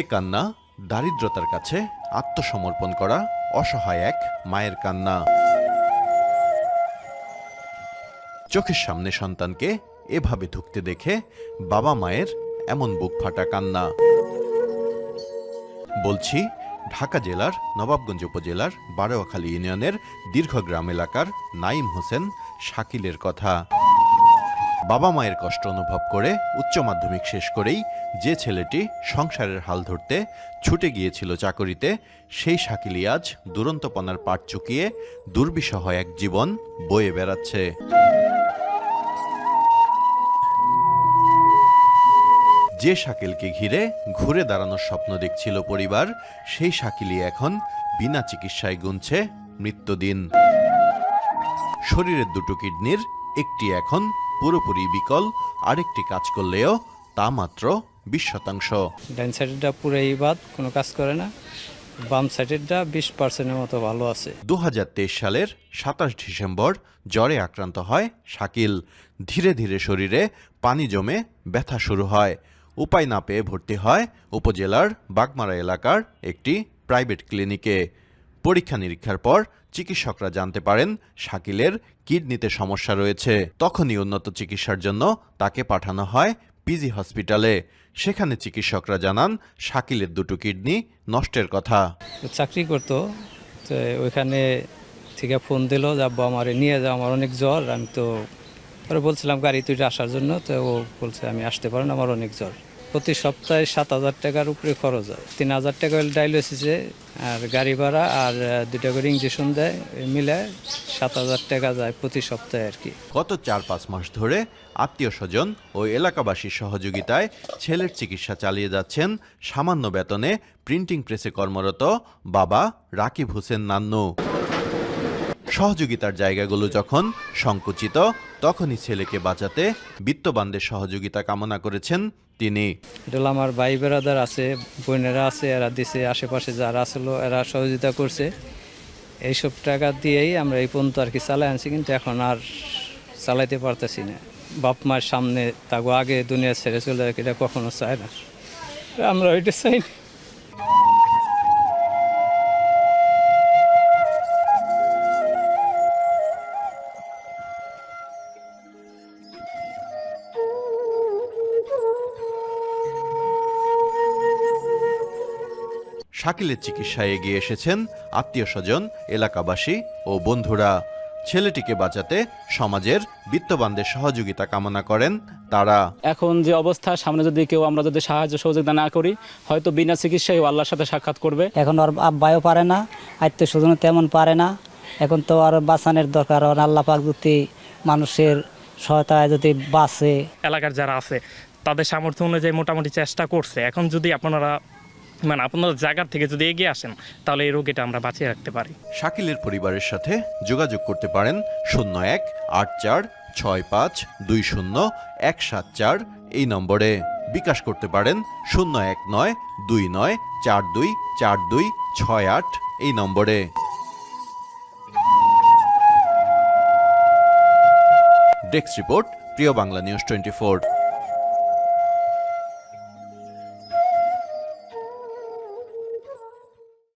এ কান্না দারিদ্রতার কাছে আত্মসমর্পণ করা অসহায় এক মায়ের কান্না। চোখের সামনে সন্তানকে এভাবে ঢুকতে দেখে বাবা মায়ের এমন বুক ফাটা কান্না। বলছি, ঢাকা জেলার নবাবগঞ্জ উপজেলার বারোয়াখালী ইউনিয়নের দীর্ঘগ্রাম এলাকার নাইম হোসেন শাকিলের কথা। বাবা মায়ের কষ্ট অনুভব করে উচ্চ মাধ্যমিক শেষ করেই যে ছেলেটি সংসারের হাল ধরতে ছুটে গিয়েছিল চাকরিতে, সেই শাকিলি আজ দুরন্তপনার পাট চুকিয়ে দুর্বিষহ এক জীবন বয়ে বেড়াচ্ছে। যে শাকিলকে ঘিরে ঘুরে দাঁড়ানোর স্বপ্ন দেখছিল পরিবার, সেই শাকিলি এখন বিনা চিকিৎসায় গুনছে মৃত্যুদিন। শরীরের দুটো কিডনির একটি এখন পুরোপুরি বিকল আরেকটি কাজ করলেও তা মাত্র বিশ শতাংশ। ডাইন সাইডেরটা পুরাই বাদ কোনো কাজ করে না। বাম সাইডেরটা বিশ পার্সেন্টের মতো ভালো আছে। দু হাজার তেইশ সালের সাতাশ ডিসেম্বর জ্বরে আক্রান্ত হয় শাকিল। ধীরে ধীরে শরীরে পানি জমে ব্যথা শুরু হয়। উপায় না পেয়ে ভর্তি হয় উপজেলার বাগমারা এলাকার একটি প্রাইভেট ক্লিনিকে। পরীক্ষা নিরীক্ষার পর চিকিৎসকরা জানতে পারেন শাকিলের কিডনিতে সমস্যা রয়েছে। তখনই উন্নত চিকিৎসার জন্য তাকে পাঠানো হয় পিজি হসপিটালে। সেখানে চিকিৎসকরা জানান শাকিলের দুটো কিডনি নষ্টের কথা। চাকরি করতো ওইখানে থেকে ফোন দিল, যে আব্বা আমারে নিয়ে যাও, আমার অনেক জ্বর, আমি তো বলছিলাম, গাড়ি তুই আসার জন্য? তো ও বলছে, আমি আসতে পারেন আমার অনেক জ্বর। প্রতি সপ্তাহে সাত হাজার টাকার উপরে খরচ হয়। তিন হাজার টাকা হলে ডায়ালিসিসে আর গাড়ি ভাড়া আর দুটা করে ইঞ্জেকশন দেয়, মিলে সাত হাজার টাকা যায় প্রতি সপ্তাহে আর কি। গত চার পাঁচ মাস ধরে আত্মীয় স্বজন ও এলাকাবাসীর সহযোগিতায় ছেলের চিকিৎসা চালিয়ে যাচ্ছেন সামান্য বেতনে প্রিন্টিং প্রেসে কর্মরত বাবা রাকিব হোসেন নান্নু। সহযোগিতার জায়গাগুলো যখন সংকুচিত, তখনই ছেলেকে বাঁচাতে বিত্তবানদের সহযোগিতা কামনা করেছেন তিনি। এটা আমার ভাই বেড়াদার আছে, বোনেরা আছে, এরা দিছে, আশেপাশে যারা আসলো, এরা সহযোগিতা করছে। এইসব টাকা দিয়েই আমরা এই পর্যন্ত আর কি চালাই আনছি, কিন্তু এখন আর চালাইতে পারতেছি না। বাপ মায়ের সামনে তাগো আগে দুনিয়া ছেড়ে চলে এটা কখনো চায় না। আমরা ওইটা চাই না। শাকিলের চিকিৎসায় এগিয়ে এসেছেন আত্মীয় স্বজন এলাকাবাসী ও বন্ধুরা। ছেলেটিকে বাঁচাতে সমাজের বিত্তবানদের সহযোগিতা কামনা করেন তারা। এখন যে অবস্থা সামনে যদি কেউ আমরা যদি সাহায্য সহযোগিতা না করি হয়তো বিনা চিকিৎসায় ও আল্লাহর সাথে সাক্ষাৎ করবে। এখন আর আব্বাইও পারে না আত্মীয় স্বজন তেমন পারে না। এখন তো আর বাঁচানোর দরকার আর আল্লাহ পাক যদি মানুষের সহায়তায় যদি বাঁচে। এলাকার যারা আছে তাদের সামর্থ্য অনুযায়ী মোটামুটি চেষ্টা করছে। এখন যদি আপনারা মানে আপনারা জায়গার থেকে যদি এগিয়ে আসেন, তাহলে এই রোগীটা আমরা বাঁচিয়ে রাখতে পারি। শাকিলের পরিবারের সাথে যোগাযোগ করতে পারেন শূন্য এক আট চার ছয় পাঁচ দুই শূন্য এক সাত চার এই নম্বরে। বিকাশ করতে পারেন শূন্য এক নয় দুই নয় চার দুই চার দুই ছয় আট এই নম্বরে। ডেস্ক রিপোর্ট, প্রিয় বাংলা নিউজ টোয়েন্টি